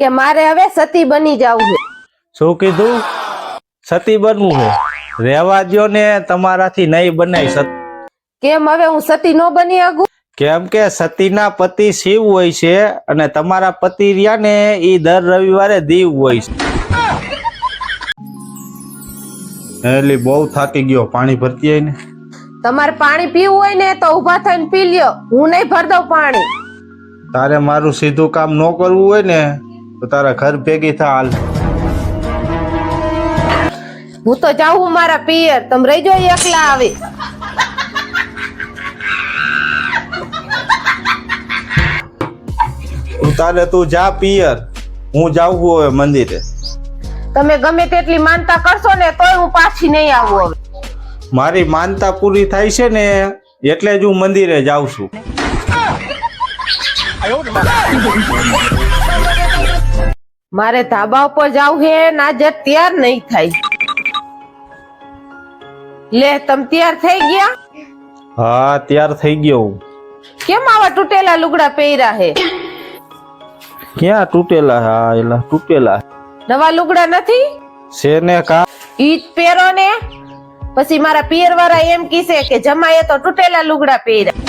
કે મારે હવે સતી બની જવું છે. શું કીધું? સતી બનવું છે. રહેવા દ્યો ને તમારાથી નહીં બનાય સત કેમ હવે હું સતી ન બની આગું? કેમ કે સતીના પતિ શિવ હોય છે અને તમારા પતિ રહ્યા ને એ દર રવિવારે દીવ હોય છે. એટલે બહુ થાકી ગયો. પાણી ભરતી આય ને? તમારે પાણી પીવું હોય ને તો ઊભા થઈને પી લ્યો. હું નહીં ભર દઉં પાણી. તારે મારું સીધું કામ ન કરવું હોય ને તો તારા ઘર ભેગી થા હાલ હું તો જાઉં મારા પિયર. તમે રહી જાઓ એકલા આવે. તારે તું જા પિયર. હું જાઉં છું હવે મંદિરે. તમે ગમે તેટલી માનતા કરશો ને તોય હું પાછી નહીં આવું હવે. મારી માનતા પૂરી થાય છે ને એટલે જ હું મંદિરે જાઉં છું. મારે ધાબા ઉપર જાવું હે ના જ તૈયાર નહીં થાય. લે તમ તૈયાર થઈ ગયા? હા તૈયાર થઈ ગયો કેમ આવા તૂટેલા લુગડા પહેર્યા હે? ક્યાં તૂટેલા? હા એલા તૂટેલા. નવા લુગડા નથી? છે ને કા? ઈ જ પહેરો ને? પછી મારા પિયર વાળા એમ કીસે કે જમાએ તો તૂટેલા લુગડા પહેર્યા.